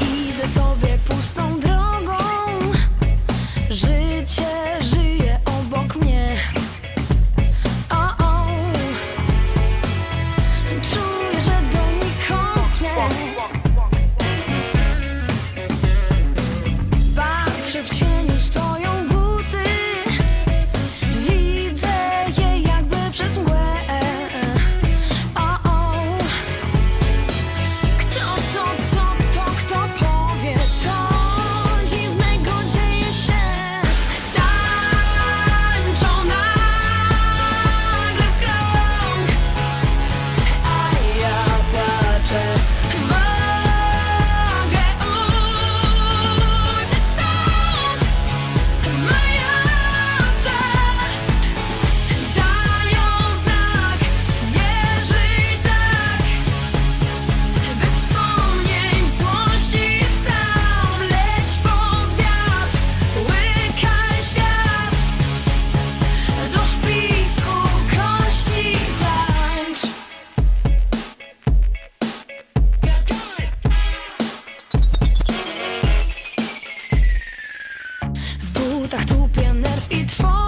Idę sobie pustą drogą, życie żyje obok mnie. O. Czuję, że do nikąd pnie. W ciebie. ustach tłupie nerw i trwoga.